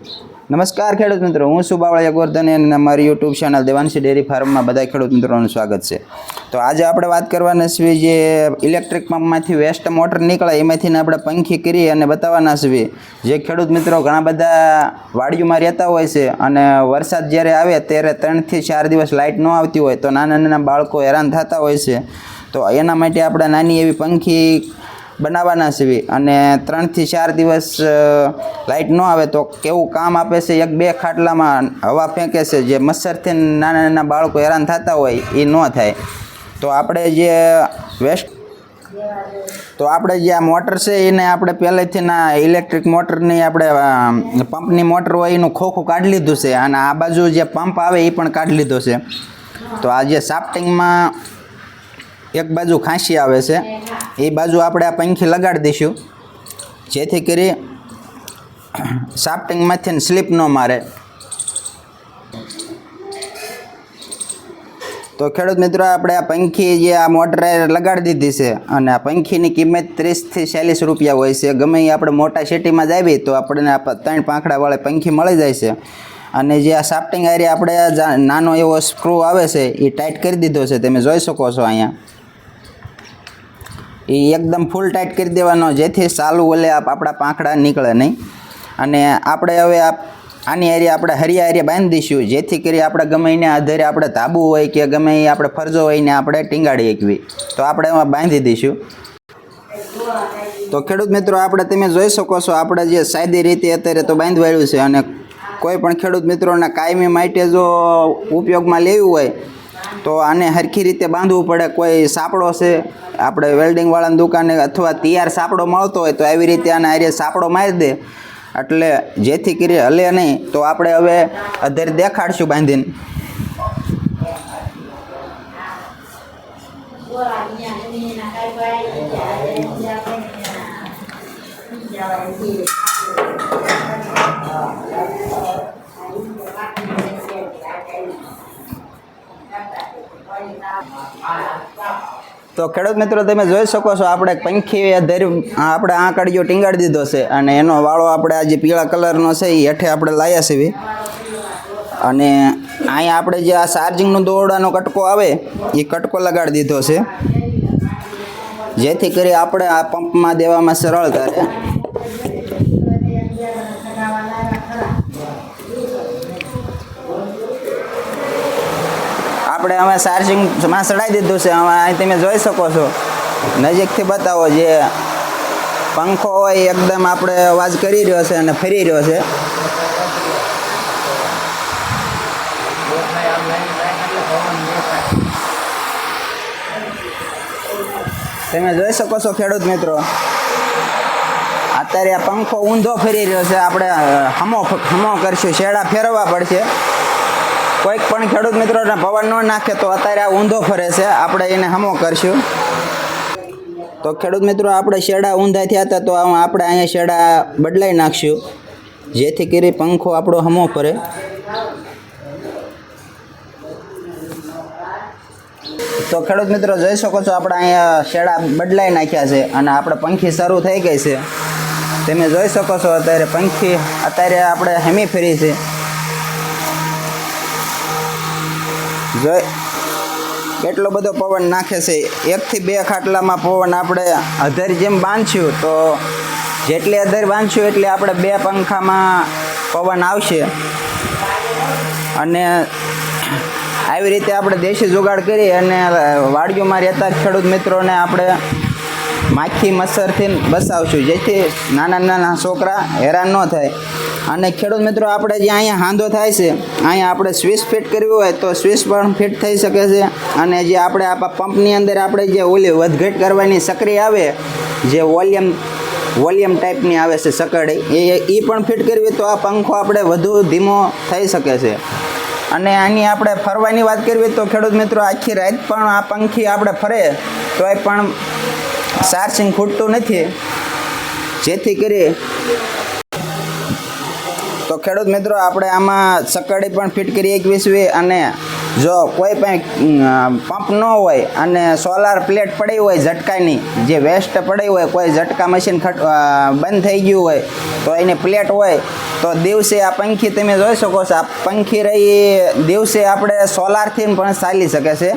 નમસ્કાર ખેડૂત મિત્રો, હું સુબાવળિયા બાવળિયા ગોરધન અને મારી યુટ્યુબ ચેનલ દેવાંશી ડેરી ફાર્મમાં બધા ખેડૂત મિત્રોનું સ્વાગત છે. તો આજે આપણે વાત કરવાના છીએ જે ઇલેક્ટ્રિક પંપમાંથી વેસ્ટ મોટર નીકળે, એમાંથી આપણે પંખી કરી અને બતાવવાના છીએ. જે ખેડૂત મિત્રો ઘણા બધા વાડીઓમાં રહેતા હોય છે અને વરસાદ જ્યારે આવે ત્યારે ત્રણથી ચાર દિવસ લાઇટ ન આવતી હોય તો નાના નાના બાળકો હેરાન થતા હોય છે. તો એના માટે આપણે નાની એવી પંખી બનાવવાના છે અને ત્રણથી ચાર દિવસ લાઇટ ન આવે તો કેવું કામ આપે છે? એક બે ખાટલામાં હવા ફેંકે છે. જે મચ્છરથી નાના નાના બાળકો હેરાન થતા હોય એ ન થાય. તો આપણે જે વેસ્ટ, તો આપણે જે આ મોટર છે, એને આપણે પહેલેથી ના ઇલેક્ટ્રિક મોટરની આપણે પંપની મોટર હોય, એનું ખોખું કાઢી લીધું છે. અને આ બાજુ જે પંપ આવે એ પણ કાઢી લીધો છે. તો આ જે સાફ્ટિંગમાં એક બાજુ ખાંસી આવે છે. એ બાજુ આપણે આ પંખી લગાડી દઈશું. જેથી કરી સાફ્ટિંગમાંથી સ્લીપ ન મારે. તો ખેડૂત મિત્રો, આપણે આ પંખી જે આ મોટરે લગાડી દીધી છે અને આ પંખીની કિંમત ત્રીસથી ચાલીસ રૂપિયા હોય છે. ગમે એ આપણે મોટા સિટીમાં જ આવીએ તો આપણને આ ત્રણ પાંખડાવાળી પંખી મળી જાય છે. અને જે આ સાફ્ટિંગ આરી આપણે નાનો એવો સ્ક્રૂ આવે છે એ ટાઈટ કરી દીધો છે. તમે જોઈ શકો છો અહીંયા. એ એકદમ ફૂલ ટાઈટ કરી દેવાનો, જેથી સાલું ઓલે આપ- આપણા પાંખડા નીકળે નહીં. અને આપણે હવે આની હારી આપણે હરિયા એરિયા બાંધી દઈશું જેથી કરી આપણે ગમે એને આધારે આપણે ધાબુ હોય કે ગમે એ આપણે ફરજો હોય ને આપણે ટીંગાડી એકવી. તો આપણે એમાં બાંધી દઈશું તો ખેડૂત મિત્રો, આપણે તમે જોઈ શકો છો, આપણે જે સાદી રીતે અત્યારે તો બાંધવાયું છે અને કોઈ પણ ખેડૂત મિત્રોના કાયમી માટે જો ઉપયોગમાં લેવું હોય તો આને હરખી રીતે બાંધવું પડે, કોઈ સાપડો છે, આપણે વેલ્ડિંગવાળાની દુકાને અથવા તૈયાર સાપડો મળતો હોય તો આવી રીતે આને આરે સાપડો મારી દે. એટલે જેથી કરી હલે નહીં, તો આપણે હવે અધેર દેખાડશું બાંધીને. તો ખેડૂત મિત્રો, તમે જોઈ શકો છો, આપણે પંખી ધરી આપણે આ કડીઓ ટીંગાડી દીધો છે અને એનો વાળો આપણે આ જે પીળા કલરનો છે એ હેઠે આપણે લાયા છે અને અહીંયા આપણે જે આ ચાર્જિંગનો દોરડાનો કટકો આવે એ કટકો લગાડી દીધો છે. જેથી કરી આપણે આ પંપમાં દેવામાં સરળતા રહે. આપણે અમે ચાર્જિંગમાં ચડાવી દીધું છે, હવે અહીં તમે જોઈ શકો છો. નજીકથી બતાવો જે પંખો હોય, એકદમ આપણે અવાજ કરી રહ્યો છે અને ફરી રહ્યો છે. તમે જોઈ શકો છો ખેડૂત મિત્રો. અત્યારે આ પંખો ઊંધો ફરી રહ્યો છે. આપણે હમો હમો કરશું. શેડા ફેરવવા પડશે. કોઈક પણ ખેડૂત મિત્રોને પવન ન નાખે તો અત્યારે આ ઊંધો ફરે છે. આપણે એને હમો કરશું. તો ખેડૂત મિત્રો, આપણે શેડા ઊંધા થયા હતા તો આપણે અહીંયા શેડા બદલાઈ નાખશું. જેથી કરી પંખો આપણો હમો ફરે. તો ખેડૂત મિત્રો, જોઈ શકો છો આપણે અહીંયા શેડા બદલાઈ નાખ્યા છે અને આપણે પંખી શરૂ થઈ ગઈ છે. તમે જોઈ શકો છો, અત્યારે પંખી, અત્યારે આપણે હેમી ફેરી છે. જોઈ કેટલો બધો પવન નાખે છે. એકથી બે ખાટલામાં પવન આપણે અધર જેમ બાંધશું, તો જેટલી અધર બાંધશું એટલે આપણે બે પંખામાં પવન આવશે. અને આવી રીતે આપણે દેશી જુગાડ કરી અને વાડીઓમાં રહેતા ખેડૂત મિત્રોને આપણે માખી મચ્છરથી બસાવશું. જેથી નાના નાના છોકરા હેરાન ન થાય. અને ખેડૂત મિત્રો, આપણે જે અહીંયા હાંધો થાય છે, અહીંયા આપણે સ્વિચ ફિટ કરવી હોય તો સ્વિચ પણ ફિટ થઈ શકે છે. અને જે આપણે આપણા પંપની અંદર આપણે જે ઓલી વધઘટ કરવાની સકરી આવે, જે વોલ્યુમ વોલ્યુમ ટાઈપની આવે છે સકડી, એ એ પણ ફિટ કરવી તો આ પંખો આપણે વધુ ધીમો થઈ શકે છે. અને આની આપણે ફરવાની વાત કરવી તો ખેડૂત મિત્રો, આખી રાત પણ આ પંખી આપણે ફરે, તોય પણ ચાર્જિંગ ખૂટતું નથી. જેથી કરી તો ખેડૂત મિત્રો, આપણે આમાં સકડી પણ ફિટ કરી એકવીસવી અને જો કોઈ પણ પંપ ન હોય અને સોલાર પ્લેટ પડી હોય ઝટકાની, જે વેસ્ટ પડી હોય, કોઈ ઝટકા મશીન બંધ થઈ ગયું હોય, તો એની પ્લેટ હોય, તો દિવસે આ પંખી તમે જોઈ શકો છો, આ પંખી રહી, દિવસે આપણે સોલારથી પણ ચાલી શકે છે.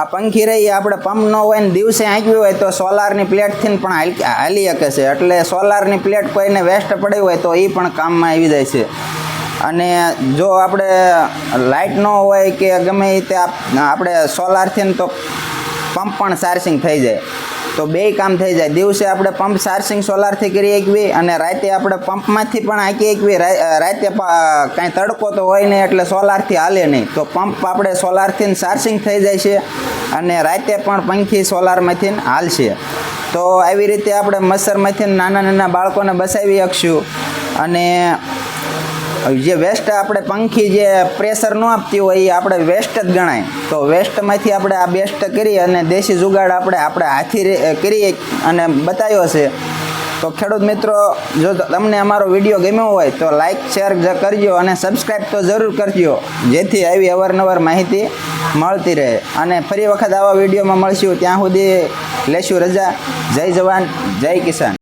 આ પંખી રહી આપણે પંપ ન હોય ને દિવસે આંક્યું હોય તો સોલારની પ્લેટથી પણ હાલી શકે છે. એટલે સોલારની પ્લેટ કોઈને વેસ્ટ પડી હોય તો એ પણ કામમાં આવી જાય છે. અને જો આપણે લાઇટ ન હોય કે ગમે તે આપણે સોલારથી તો પંપ પણ ચાર્જિંગ થઈ જાય. તો બે કામ થઈ જાય. દિવસે આપણે પંપ ચાર્જિંગ સોલારથી કરી શકીએ અને રાતે આપણે પંપમાંથી પણ આંકી શકીએ. રાતે કાંઈ તડકો તો હોય નહીં એટલે સોલારથી હાલે નહીં. તો પંપ આપણે સોલારથી ચાર્જિંગ થઈ જાય છે. અને રાતે પણ પંખી સોલારમાંથી હાલશે. તો આવી રીતે આપણે મચ્છરમાંથી નાના નાના બાળકોને બસાવી શકશું. અને જે વેસ્ટ આપણે પંખી જે પ્રેશર ન આપતી હોય એ આપણે વેસ્ટ જ ગણાય. તો વેસ્ટમાંથી આપણે આ બેસ્ટ કરી અને દેશી જુગાડ આપણે આપણે હાથી કરી અને બતાવ્યો છે. તો ખેડૂત મિત્રો, જો તમને અમારો વીડિયો ગમ્યો હોય તો લાઈક શેર કરજો અને સબસ્ક્રાઈબ તો જરૂર કરજો. જેથી આવી અવારનવાર માહિતી મળતી રહે. અને ફરી વખત આવા વિડીયોમાં મળશું. ત્યાં સુધી લેશું રજા. જય જવાન, જય કિસાન.